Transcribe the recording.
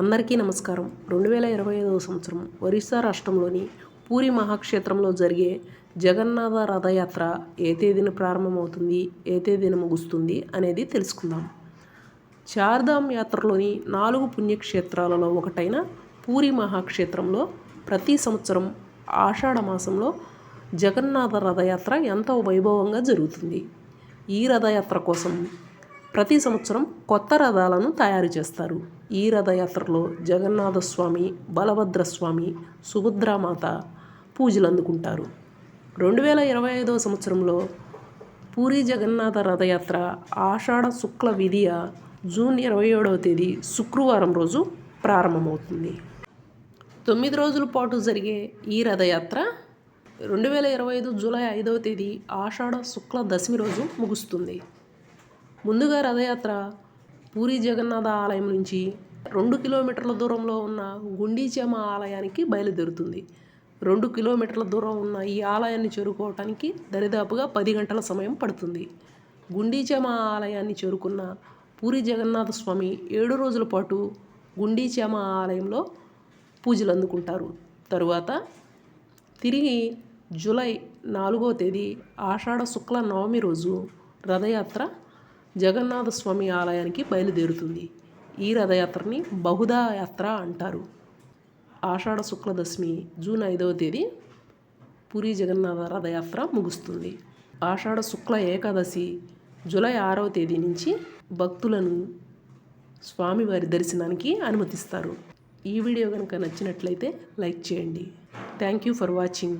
అందరికీ నమస్కారం. రెండు వేల ఇరవై ఐదవ సంవత్సరం ఒరిస్సా రాష్ట్రంలోని పూరి మహాక్షేత్రంలో జరిగే జగన్నాథ రథయాత్ర ఏ తేదీన ప్రారంభమవుతుంది ఏ తేదీన ముగుస్తుంది అనేది తెలుసుకుందాం. చార్ధామ్ యాత్రలోని నాలుగు పుణ్యక్షేత్రాలలో ఒకటైన పూరి మహాక్షేత్రంలో ప్రతి సంవత్సరం ఆషాఢ మాసంలో జగన్నాథ రథయాత్ర ఎంతో వైభవంగా జరుగుతుంది. ఈ రథయాత్ర కోసం ప్రతి సంవత్సరం కొత్త రథాలను తయారు చేస్తారు. ఈ రథయాత్రలో జగన్నాథస్వామి బలభద్రస్వామి బలభద్ర స్వామి సుభద్రామాత పూజలు అందుకుంటారు. రెండు వేల ఇరవై ఐదవ సంవత్సరంలో పూరి జగన్నాథ రథయాత్ర ఆషాఢ శుక్ల విధియ జూన్ ఇరవై ఏడవ తేదీ శుక్రవారం రోజు ప్రారంభమవుతుంది. తొమ్మిది రోజుల పాటు జరిగే ఈ రథయాత్ర రెండు వేల ఇరవై ఐదు జూలై ఐదవ తేదీ ఆషాఢ శుక్ల దశమి రోజు ముగుస్తుంది. ముందుగా రథయాత్ర పూరి జగన్నాథ ఆలయం నుంచి రెండు కిలోమీటర్ల దూరంలో ఉన్న గుండీచేమ ఆలయానికి బయలుదేరుతుంది. రెండు కిలోమీటర్ల దూరం ఉన్న ఈ ఆలయాన్ని చేరుకోవటానికి దరిదాపుగా పది గంటల సమయం పడుతుంది. గుండీచేమ ఆలయాన్ని చేరుకున్న పూరి జగన్నాథ స్వామి ఏడు రోజుల పాటు గుండీచేమ ఆలయంలో పూజలు అందుకుంటారు. తరువాత తిరిగి జూలై నాలుగో తేదీ ఆషాఢ శుక్ల నవమి రోజు రథయాత్ర జగన్నాథ స్వామి ఆలయానికి బయలుదేరుతుంది. ఈ రథయాత్రని బహుదా యాత్ర అంటారు. ఆషాఢ శుక్ల దశమి జూన్ ఐదవ తేదీ పూరి జగన్నాథ రథయాత్ర ముగుస్తుంది. ఆషాఢ శుక్ల ఏకాదశి జూలై ఆరవ తేదీ నుంచి భక్తులను స్వామివారి దర్శనానికి అనుమతిస్తారు. ఈ వీడియో కనుక నచ్చినట్లయితే లైక్ చేయండి. Thank you for watching.